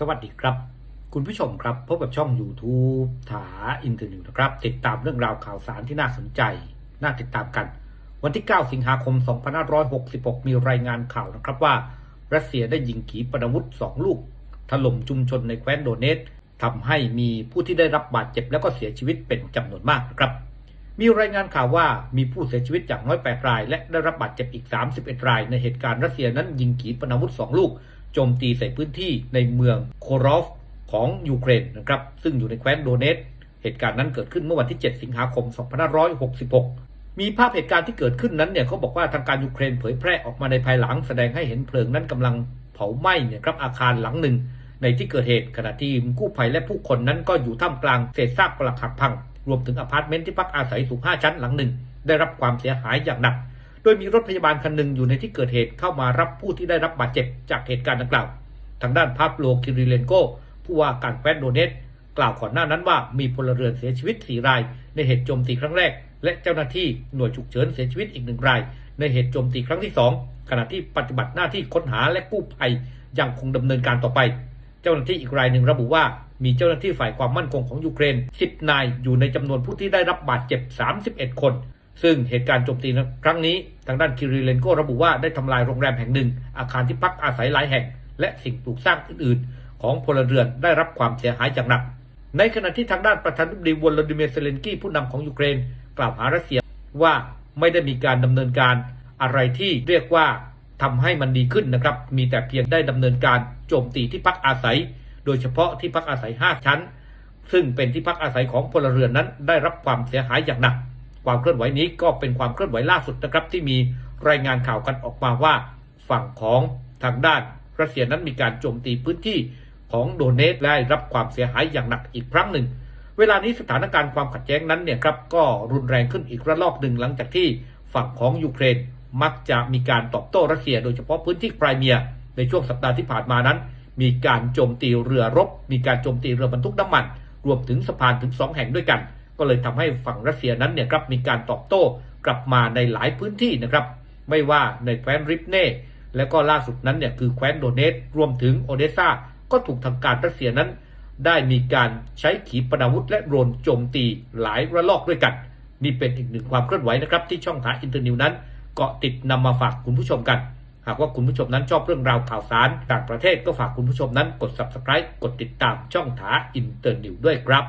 สวัสดีครับ คุณผู้ชมครับ พบกับช่อง YouTube ถาอินเทอร์เน็ตนะครับ ติดตามเรื่องราวข่าวสารที่น่าสนใจ น่าติดตามกัน วันที่ 9 สิงหาคม 2566 มีรายงานข่าวนะครับว่า รัสเซียได้ยิงขีปนาวุธ 2 ลูก ถล่มชุมชนในแคว้นโดเนตทำให้มีผู้ที่ได้รับบาดเจ็บแล้วก็เสียชีวิตเป็นจำนวนมากนะครับ มีรายงานข่าวว่ามีผู้เสียชีวิตอย่างน้อย 8 ราย และได้รับบาดเจ็บอีก 31 ราย ในเหตุการณ์รัสเซียนั้นยิงขีปนาวุธ 2 ลูก โจมตีใส่พื้นที่ในเมืองโครอฟของยูเครนนะครับซึ่งอยู่ในแคว้นโดเนตเหตุการณ์นั้นเกิดขึ้นเมื่อวันที่ 7 สิงหาคม 2566 มีภาพเหตุการณ์ที่เกิดขึ้นนั้นเนี่ยเขาบอกว่าทางการยูเครนเผยแพร่ออกมาในภายหลังแสดงให้เห็นเพลิงนั้นกำลังเผาไหม้เนี่ยครับอาคารหลังหนึ่ง ในที่เกิดเหตุขณะที่กู้ภัยและผู้คนนั้นก็อยู่ท่ามกลางเศษซากปรักหักพัง รวมถึงอพาร์ตเมนต์ที่พักอาศัยสูง 5 ชั้นหลังหนึ่ง ได้รับความเสียหายอย่างหนัก ดยมีรถพยาบาลคันหนึ่งอยู่ในที่เกิดเหตุเข้ามารับผู้ที่ได้รับบาดเจ็บจากเหตุการณ์ดังกล่าว ทางด้านพาบโลคิริเลนโกผู้ว่าการแคว้นโดเนตกล่าวก่อนหน้านั้นว่ามีพลเรือนเสียชีวิต 4 ราย ในเหตุโจมตีครั้งแรก และเจ้าหน้าที่หน่วยฉุกเฉินเสียชีวิตอีกหนึ่งราย ในเหตุโจมตีครั้งที่ 2 ขณะที่ปฏิบัติหน้าที่ค้นหาและกู้ภัยยังคงดำเนินการต่อไป เจ้าหน้าที่อีกรายหนึ่งระบุว่ามีเจ้าหน้าที่ฝ่ายความมั่นคงของยูเครน 10 นายอยู่ในจำนวนผู้ที่ได้รับบาดเจ็บ 31 คน ซึ่งเหตุการณ์โจมตีครั้งนี้ทางด้านคิริเลนโกระบุว่าได้ทำลายโรงแรมแห่งหนึ่ง อาคารที่พักอาศัยหลายแห่ง และสิ่งปลูกสร้างอื่น ๆ ของพลเรือนได้รับความเสียหายอย่างหนัก ในขณะที่ทางด้านประธานาธิบดีวลาดิเมียร์เซเลนกี้ผู้นำของยูเครน กล่าวหารัสเซียว่าไม่ได้มีการดำเนินการอะไรที่เรียกว่าทำให้มันดีขึ้นนะครับ มีแต่เพียงได้ดำเนินการโจมตีที่พักอาศัย โดยเฉพาะที่พักอาศัย 5 ชั้น ซึ่งเป็นที่พักอาศัยของพลเรือนนั้นได้รับความเสียหายอย่างหนัก ความเคลื่อนไหวนี้ก็เป็นความเคลื่อนไหวล่าสุดนะครับที่มีรายงานข่าวกันออกมาว่า ฝั่งของทางด้านรัสเซียนั้นมีการโจมตีพื้นที่ของโดเนตได้รับความเสียหายอย่างหนักอีกครั้งหนึ่ง เวลานี้สถานการณ์ความขัดแย้งนั้นเนี่ยครับก็รุนแรงขึ้นอีกระลอกหนึ่งหลังจากที่ฝั่งของยูเครนมักจะมีการตอบโต้รัสเซีย โดยเฉพาะพื้นที่ไครเมีย ในช่วงสัปดาห์ที่ผ่านมานั้น มีการโจมตีเรือรบ มีการโจมตีเรือบรรทุกน้ำมัน รวมถึงสะพานถึงสองแห่งด้วยกัน ก็เลยทำให้ฝั่งรัสเซียนั้นเนี่ยครับมีการตอบโต้กลับมาในหลายพื้นที่นะครับ ไม่ว่าในแคว้นริปเน่และก็ล่าสุดนั้นเนี่ยคือแคว้นโดเนตรวมถึงโอเดสซาก็ถูกทางการรัสเซียนั้น ได้มีการใช้ขีปนาวุธและโดรนโจมตีหลายระลอกด้วยกัน นี่เป็นอีกหนึ่งความเคลื่อนไหวนะครับที่ช่องทางอินเตอร์นิวนั้น เกาะติดนำมาฝากคุณผู้ชมกัน หากว่าคุณผู้ชมนั้นชอบเรื่องราวข่าวสารต่างประเทศก็ฝากคุณผู้ชมนั้นกด subscribe กดติดตามช่องถาอินเตอร์นิวด้วยครับ